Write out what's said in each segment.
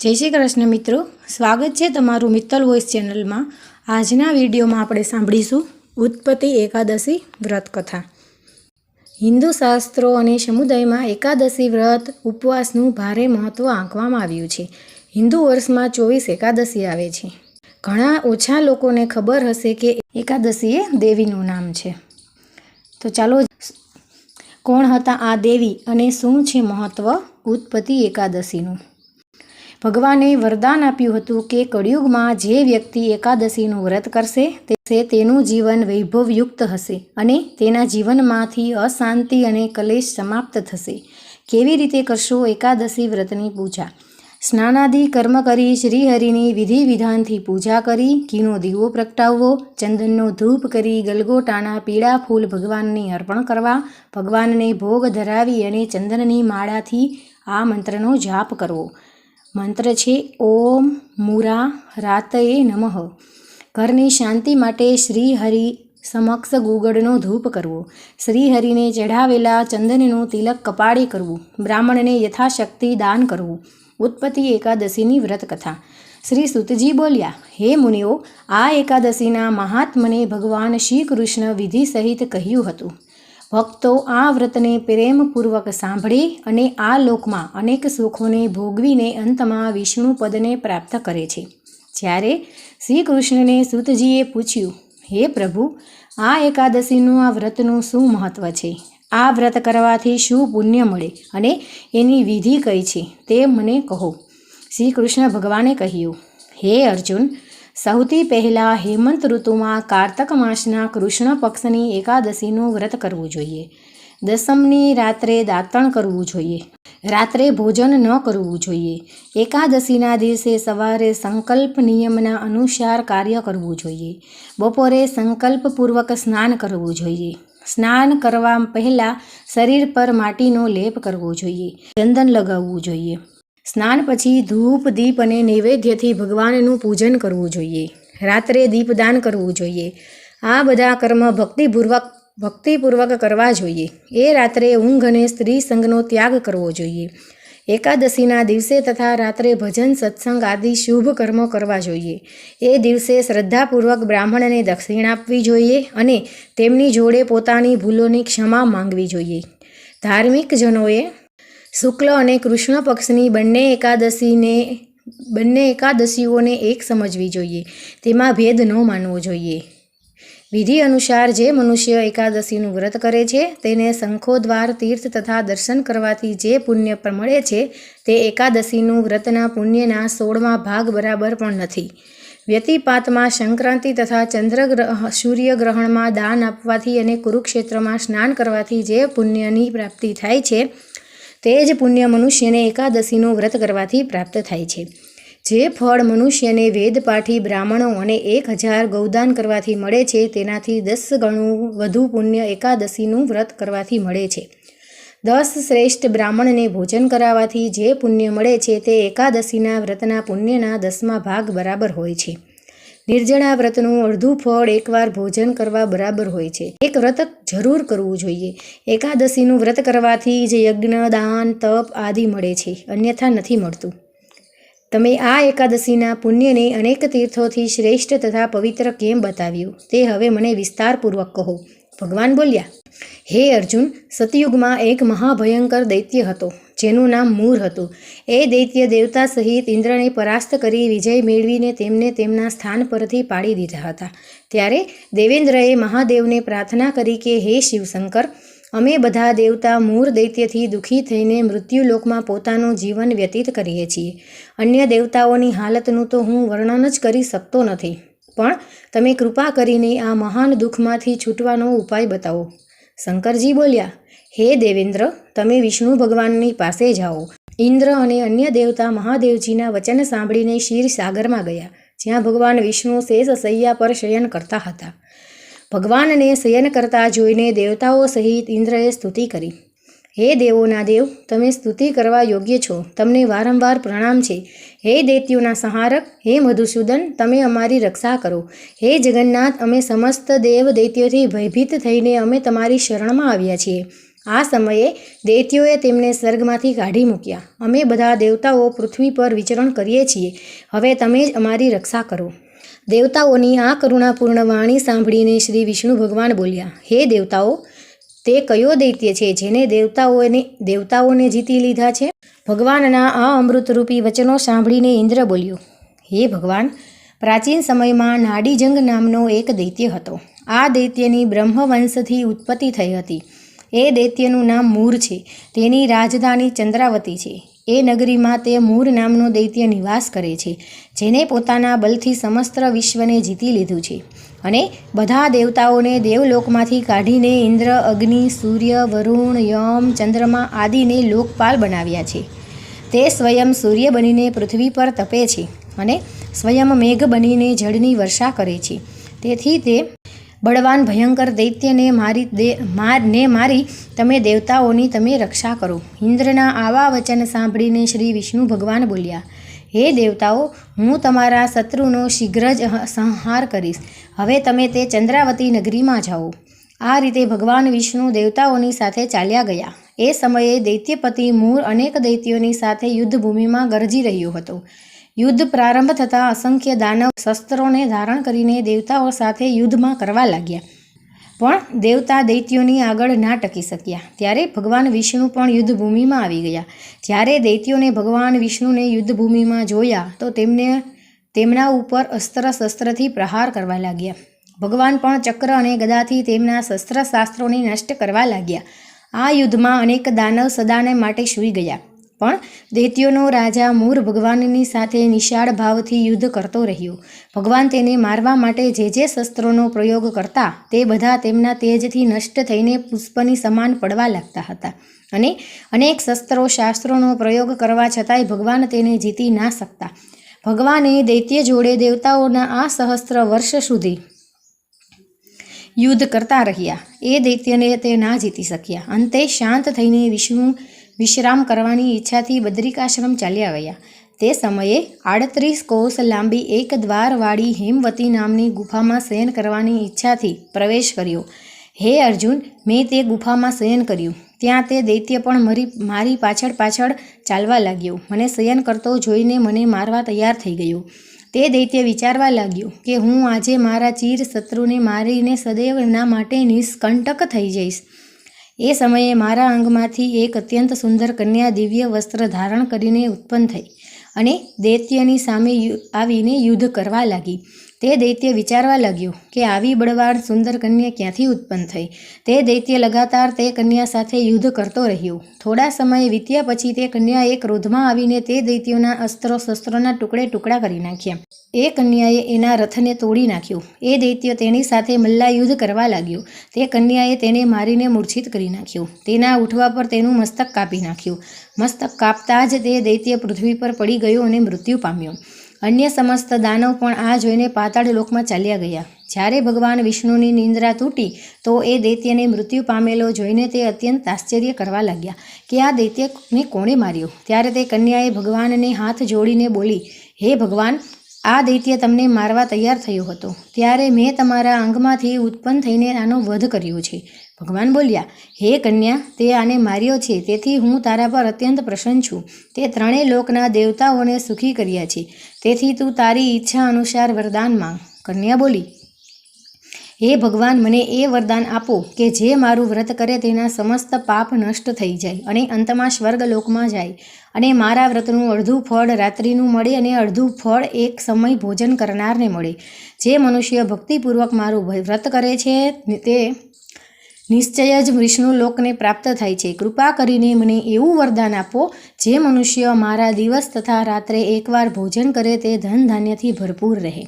જય શ્રી કૃષ્ણ મિત્રો. સ્વાગત છે તમારું મિત્તલ વોઇસ ચેનલમાં. આજના વિડીયોમાં આપણે સાંભળીશું ઉત્પત્તિ એકાદશી વ્રત કથા. હિન્દુ શાસ્ત્રો અને સમુદાયમાં એકાદશી વ્રત ઉપવાસનું ભારે મહત્ત્વ આંકવામાં આવ્યું છે. હિન્દુ વર્ષમાં ચોવીસ એકાદશી આવે છે. ઘણા ઓછા લોકોને ખબર હશે કે એકાદશી એ દેવીનું નામ છે. તો ચાલો કોણ હતા આ દેવી અને શું છે મહત્ત્વ ઉત્પત્તિ એકાદશીનું? ભગવાને વરદાન આપ્યું હતું કે કળિયુગમાં જે વ્યક્તિ એકાદશીનું વ્રત કરશે, તે તેનું જીવન વૈભવયુક્ત હશે અને તેના જીવનમાંથી અશાંતિ અને કલેશ સમાપ્ત થશે. કેવી રીતે કરશો એકાદશી વ્રતની પૂજા? સ્નાનાદિ કર્મ કરી શ્રીહરિની વિધિ વિધાનથી પૂજા કરી, ઘીનો દીવો પ્રગટાવવો, ચંદનનો ધૂપ કરી ગલગોટાના પીળા ફૂલ ભગવાનને અર્પણ કરવા, ભગવાનને ભોગ ધરાવી અને ચંદનની માળાથી આ મંત્રનો જાપ કરવો. મંત્ર છે, ઓમ મુરા રાતયે નમઃ. ઘરની શાંતિ માટે શ્રી હરિ સમક્ષ ગુગળનો ધૂપ કરવો. શ્રીહરિને ચઢાવેલા ચંદનનું તિલક કપાળે કરવું. બ્રાહ્મણને યથાશક્તિ દાન કરવું. ઉત્પત્તિ એકાદશીની વ્રત કથા શ્રી સુતજી બોલ્યા, હે મુનિઓ, આ એકાદશીના મહાત્મને ભગવાન શ્રી કૃષ્ણ વિધિ સહિત કહ્યું હતું. ભક્તો આ વ્રતને પ્રેમપૂર્વક સાંભળે અને આ લોકમાં અનેક સુખોને ભોગવીને અંતમાં વિષ્ણુ પદને પ્રાપ્ત કરે છે. જ્યારે શ્રી કૃષ્ણને સુતજીએ પૂછ્યું, હે પ્રભુ, આ એકાદશીનું આ વ્રતનું શું મહત્ત્વ છે? આ વ્રત કરવાથી શું પુણ્ય મળે અને એની વિધિ કઈ છે તે મને કહો. શ્રી કૃષ્ણ ભગવાને કહ્યું, હે અર્જુન સૌથી પહેલાં હેમંત ઋતુમાં કારતક માસના કૃષ્ણ પક્ષની એકાદશીનું વ્રત કરવું જોઈએ. દસમની રાત્રે દાંતણ કરવું જોઈએ. રાત્રે ભોજન ન કરવું જોઈએ. એકાદશીના દિવસે સવારે સંકલ્પ નિયમના અનુસાર કાર્ય કરવું જોઈએ. બપોરે સંકલ્પપૂર્વક સ્નાન કરવું જોઈએ. સ્નાન કરવા પહેલાં શરીર પર માટીનો લેપ કરવો જોઈએ. ચંદન લગાવવું જોઈએ. સ્નાન પછી ધૂપ, દીપ અને નૈવેદ્યથી ભગવાનનું પૂજન કરવું જોઈએ. રાત્રે દીપદાન કરવું જોઈએ. આ બધા કર્મ ભક્તિપૂર્વક ભક્તિપૂર્વક કરવા જોઈએ. એ રાત્રે ઊંઘ અને સ્ત્રી સંગનો ત્યાગ કરવો જોઈએ. એકાદશીના દિવસે તથા રાત્રે ભજન, સત્સંગ આદિ શુભ કર્મો કરવા જોઈએ. એ દિવસે શ્રદ્ધાપૂર્વક બ્રાહ્મણને દક્ષિણ આપવી જોઈએ અને તેમની જોડે પોતાની ભૂલોની ક્ષમા માંગવી જોઈએ. ધાર્મિક જનોએ શુક્લ અને કૃષ્ણ પક્ષની બંને એકાદશીને, બંને એકાદશીઓને એક સમજવી જોઈએ. તેમાં ભેદ ન માનવો જોઈએ. વિધિ અનુસાર જે મનુષ્ય એકાદશીનું વ્રત કરે છે, તેને શંખો દ્વાર તીર્થ તથા દર્શન કરવાથી જે પુણ્ય પણ મળે છે, તે એકાદશીનું વ્રતના પુણ્યના સોળમાં ભાગ બરાબર પણ નથી. વ્યતિપાતમાં સંક્રાંતિ તથા ચંદ્રગ્રહ, સૂર્યગ્રહણમાં દાન આપવાથી અને કુરુક્ષેત્રમાં સ્નાન કરવાથી જે પુણ્યની પ્રાપ્તિ થાય છે તે જ પુણ્ય મનુષ્યને એકાદશીનું વ્રત કરવાથી પ્રાપ્ત થાય છે. જે ફળ મનુષ્યને વેદપાઠી બ્રાહ્મણો અને એક હજાર ગૌદાન કરવાથી મળે છે, તેનાથી દસ ગણું વધુ પુણ્ય એકાદશીનું વ્રત કરવાથી મળે છે. દસ શ્રેષ્ઠ બ્રાહ્મણને ભોજન કરાવવાથી જે પુણ્ય મળે છે, તે એકાદશીના વ્રતના પુણ્યના દસમા ભાગ બરાબર હોય છે. નિર્જળા વ્રતનું અડધું ફળ એકવાર ભોજન કરવા બરાબર હોય છે. એક વ્રત જરૂર કરવું જોઈએ. એકાદશીનું વ્રત કરવાથી જ યજ્ઞ, દાન, તપ આદિ મળે છે. અન્યથા નથી મળતું. તમે આ એકાદશીના પુણ્યને અનેક તીર્થોથી શ્રેષ્ઠ તથા પવિત્ર કેમ બતાવ્યું? તે હવે મને વિસ્તારપૂર્વક કહો. ભગવાન બોલ્યા, હે અર્જુન, સતયુગમાં એક મહાભયંકર દૈત્ય હતો, જેનું નામ મૂર હતું. એ દૈત્ય દેવતા સહિત ઇન્દ્રને પરાસ્ત કરી વિજય મેળવીને તેમને તેમના સ્થાન પરથી પાડી દીધા હતા. ત્યારે દેવેન્દ્રએ મહાદેવને પ્રાર્થના કરી કે, હે શિવશંકર, અમે બધા દેવતા મૂર દૈત્યથી દુઃખી થઈને મૃત્યુલોકમાં પોતાનું જીવન વ્યતીત કરીએ છીએ. અન્ય દેવતાઓની હાલતનું તો હું વર્ણન જ કરી શકતો નથી. પણ તમે કૃપા કરીને આ મહાન દુઃખમાંથી છૂટવાનો ઉપાય બતાવો. શંકરજી બોલ્યા, હે દેવેન્દ્ર, તમે વિષ્ણુ ભગવાનની પાસે જાઓ. ઇન્દ્ર અને અન્ય દેવતા મહાદેવજીના વચન સાંભળીને શિર સાગરમાં ગયા, જ્યાં ભગવાન વિષ્ણુ શેષ સૈયા પર શયન કરતા હતા. ભગવાનને શયન કરતા જોઈને દેવતાઓ સહિત ઇન્દ્રએ સ્તુતિ કરી. હે દેવોના દેવ, તમે સ્તુતિ કરવા યોગ્ય છો. તમને વારંવાર પ્રણામ છે. હે દૈત્યોના સંહારક, હે મધુસૂદન, તમે અમારી રક્ષા કરો. હે જગન્નાથ, અમે સમસ્ત દેવ દૈત્યોથી ભયભીત થઈને અમે તમારી શરણમાં આવ્યા છીએ. આ સમયે દૈત્યોએ તેમને સ્વર્ગમાંથી કાઢી મૂક્યા. અમે બધા દેવતાઓ પૃથ્વી પર વિચરણ કરીએ છીએ. હવે તમે જ અમારી રક્ષા કરો. દેવતાઓની આ કરુણાપૂર્ણ વાણી સાંભળીને શ્રી વિષ્ણુ ભગવાન બોલ્યા, હે દેવતાઓ તે કયો દૈત્ય છે જેને દેવતાઓને દેવતાઓને જીતી લીધા છે? ભગવાનના આ અમૃતરૂપી વચનો સાંભળીને ઇન્દ્ર બોલ્યો, હે ભગવાન, પ્રાચીન સમયમાં નાડીજંગ નામનો એક દૈત્ય હતો. આ દૈત્યની બ્રહ્મવંશથી ઉત્પત્તિ થઈ હતી. એ દૈત્યનું નામ મૂર છે. તેની રાજધાની ચંદ્રાવતી છે. એ નગરીમાં તે મૂર નામનો દૈત્ય નિવાસ કરે છે, જેને પોતાના બલથી સમસ્ત વિશ્વને જીતી લીધું છે. અને બધા દેવતાઓને દેવલોકમાંથી કાઢીને ઇન્દ્ર, અગ્નિ, સૂર્ય, વરુણ, યમ, ચંદ્રમા આદિને લોકપાલ બનાવ્યા છે. તે સ્વયં સૂર્ય બનીને પૃથ્વી પર તપે છે અને સ્વયં મેઘ બનીને જળની વર્ષા કરે છે. તેથી તે બળવાન, ભયંકર દૈત્યને મારી દે મારને મારી તમે દેવતાઓની તમે રક્ષા કરો. ઇન્દ્રના આવા વચન સાંભળીને શ્રી વિષ્ણુ ભગવાન બોલ્યા, હે દેવતાઓ, હું તમારા શત્રુનો શીઘ્ર જ સંહાર કરીશ. હવે તમે તે ચંદ્રાવતી નગરીમાં જાઓ. આ રીતે ભગવાન વિષ્ણુ દેવતાઓની સાથે ચાલ્યા ગયા. એ સમયે દૈત્યપતિ મૂળ અનેક દૈત્યોની સાથે યુદ્ધભૂમિમાં ગરજી રહ્યો હતો. યુદ્ધ પ્રારંભ થતાં અસંખ્ય દાનવ શસ્ત્રોને ધારણ કરીને દેવતાઓ સાથે યુદ્ધમાં કરવા લાગ્યા. પણ દેવતા દૈત્યોની આગળ ના ટકી શક્યા. ત્યારે ભગવાન વિષ્ણુ પણ યુદ્ધભૂમિમાં આવી ગયા. જ્યારે દૈત્યોને ભગવાન વિષ્ણુને યુદ્ધભૂમિમાં જોયા, તો તેમને તેમના ઉપર અસ્ત્ર શસ્ત્રથી પ્રહાર કરવા લાગ્યા. ભગવાન પણ ચક્ર અને ગદાથી તેમના શસ્ત્ર શાસ્ત્રોને નષ્ટ કરવા લાગ્યા. આ યુદ્ધમાં અનેક દાનવ સદાને માટે સૂઈ ગયા. પણ દૈત્યોનો રાજા મૂર ભગવાનની સાથે નિશાળ ભાવથી યુદ્ધ કરતો રહ્યો. ભગવાન તેને મારવા માટે જે જે શસ્ત્રોનો પ્રયોગ કરતા તે બધા તેમના તેજથી નષ્ટ થઈને પુષ્પની સમાન પડવા લાગતા હતા અને અનેક શસ્ત્રો શાસ્ત્રોનો પ્રયોગ કરવા છતાંય ભગવાન તેને જીતી ના શકતા. ભગવાને દૈત્ય જોડે દેવતાઓના આ સહસ્ત્ર વર્ષ સુધી યુદ્ધ કરતા રહ્યા. એ દૈત્યને તે ના જીતી શક્યા. અંતે શાંત થઈને વિષ્ણુ વિશ્રામ કરવાની ઈચ્છાથી બદ્રિકાશ્રમ ચાલ્યા ગયા તે સમયે આડત્રીસ કોષ લાંબી એક દ્વારવાળી હેમવતી નામની ગુફામાં શયન કરવાની ઈચ્છાથી પ્રવેશ કર્યો. હે અર્જુન, મેં તે ગુફામાં શયન કર્યું. ત્યાં તે દૈત્ય પણ મરી, મારી પાછળ પાછળ ચાલવા લાગ્યો. મને શયન કરતો જોઈને મને મારવા તૈયાર થઈ ગયો. તે દૈત્ય વિચારવા લાગ્યો કે હું આજે મારા ચીર શત્રુને મારીને સદૈવના માટે નિષ્કંટક થઈ જઈશ. એ સમયે મારા અંગમાંથી એક અત્યંત સુંદર કન્યા દિવ્ય વસ્ત્ર ધારણ કરીને ઉત્પન્ન થઈ અને દૈત્યની સામે આવીને યુદ્ધ કરવા લાગી. તે દૈત્ય વિચારવા લાગ્યું કે આવી બળવાન સુંદર કન્યા ક્યાંથી ઉત્પન્ન થઈ? તે દૈત્ય લગાતાર તે કન્યા સાથે યુદ્ધ કરતો રહ્યો. થોડા સમય વીત્યા પછી તે કન્યાએ ક્રોધમાં આવીને તે દૈત્યોના અસ્ત્રો શસ્ત્રોના ટુકડે ટુકડા કરી નાખ્યા. એ કન્યાએ એના રથને તોડી નાખ્યો. એ દૈત્ય તેની સાથે મલ્લાયુદ્ધ કરવા લાગ્યો. તે કન્યાએ તેને મારીને મૂર્છિત કરી નાખ્યો. તેના ઉઠવા પર તેનું મસ્તક કાપી નાખ્યું. મસ્તક કાપતા જ તે દૈત્ય પૃથ્વી પર પડી ગયો અને મૃત્યુ પામ્યો. અન્ય સમસ્ત દાનવ પણ આ જોઈને પાતાળ લોકમાં ચાલ્યા ગયા. જ્યારે ભગવાન વિષ્ણુની નિંદ્રા તૂટી, તો એ દૈત્યને મૃત્યુ પામેલો જોઈને તે અત્યંત આશ્ચર્ય કરવા લાગ્યા કે આ દૈત્યને કોણે માર્યો? ત્યારે તે કન્યાએ ભગવાનને હાથ જોડીને બોલી, હે ભગવાન, આ દૈત્ય તમને મારવા તૈયાર થયો હતો. ત્યારે મેં તમારા અંગમાંથી ઉત્પન્ન થઈને આનો વધ કર્યો છે. ભગવાન બોલ્યા, હે કન્યા, તે આને માર્યો છે, તેથી હું તારા પર અત્યંત પ્રસન્ન છું. તે ત્રણેય લોકના દેવતાઓને સુખી કર્યા છે. તેથી તું તારી ઈચ્છા અનુસાર વરદાન માંગ. કન્યા બોલી, હે ભગવાન, મને એ વરદાન આપો કે જે મારું વ્રત કરે તેના સમસ્ત પાપ નષ્ટ થઈ જાય અને અંતમાં સ્વર્ગલોકમાં જાય. અને મારા વ્રતનું અડધું ફળ રાત્રિનું મળે અને અડધું ફળ એક સમય ભોજન કરનારને મળે. જે મનુષ્ય ભક્તિપૂર્વક મારું વ્રત કરે છે, તે નિશ્ચય જ વિષ્ણુ લોકને પ્રાપ્ત થાય છે. કૃપા કરીને મને એવું વરદાન આપો, જે મનુષ્ય મારા દિવસ તથા રાત્રે એકવાર ભોજન કરે તે ધન ધાન્યથી ભરપૂર રહે.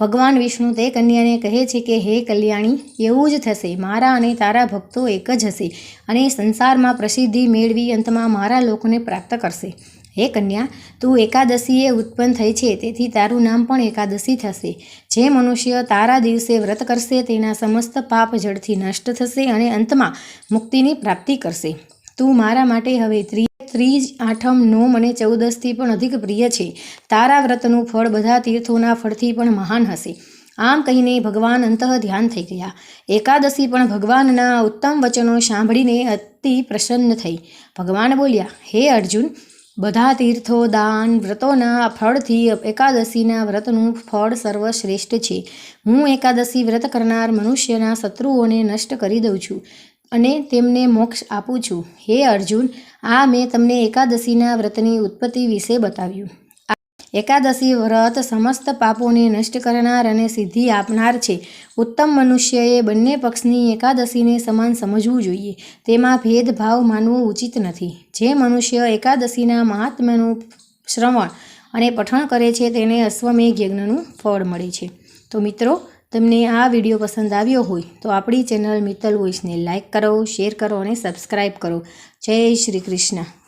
ભગવાન વિષ્ણુ તે કન્યાને કહે છે કે, હે કલ્યાણી, એવું જ થશે. મારા અને તારા ભક્તો એક જ હશે અને સંસારમાં પ્રસિદ્ધિ મેળવી અંતમાં મારા લોકોને પ્રાપ્ત કરશે. હે કન્યા, તું એકાદશીએ ઉત્પન્ન થઈ છે, તેથી તારું નામ પણ એકાદશી થશે. જે મનુષ્ય તારા દિવસે વ્રત કરશે, તેના સમસ્ત પાપ જડથી નષ્ટ થશે અને અંતમાં મુક્તિની પ્રાપ્તિ કરશે. તું મારા માટે હવે ત્રી, ત્રીજ, આઠમ, નોમ અને ચૌદસથી પણ અધિક પ્રિય છે. તારા વ્રતનું ફળ બધા તીર્થોના ફળથી પણ મહાન હશે. આમ કહીને ભગવાન અંતઃ ધ્યાન થઈ ગયા. એકાદશી પણ ભગવાનના ઉત્તમ વચનો સાંભળીને અતિ પ્રસન્ન થઈ. ભગવાન બોલ્યા, હે અર્જુન બધા તીર્થો, દાન, વ્રતોના ફળથી એકાદશીના વ્રતનું ફળ સર્વશ્રેષ્ઠ છે. હું એકાદશી વ્રત કરનાર મનુષ્યના શત્રુઓને નષ્ટ કરી દઉં છું અને તેમને મોક્ષ આપું છું. હે અર્જુન, આ મેં તમને એકાદશીના વ્રતની ઉત્પત્તિ વિશે બતાવ્યું. એકાદશી વ્રત સમસ્ત પાપોને નષ્ટ કરનાર અને સિદ્ધિ આપનાર છે. ઉત્તમ મનુષ્યએ બંને પક્ષની એકાદશીને સમાન સમજવું જોઈએ. તેમાં ભેદભાવ માનવો ઉચિત નથી. જે મનુષ્ય એકાદશીના મહાત્મ્યનું શ્રવણ અને પઠણ કરે છે, તેને અશ્વમેઘ યજ્ઞનું ફળ મળે છે. તો મિત્રો, તમને આ વીડિયો પસંદ આવ્યો હોય, તો આપણી ચેનલ મિત્તલ વોઇસને લાઇક કરો, શેર કરો અને સબસ્ક્રાઈબ કરો. જય શ્રી કૃષ્ણ.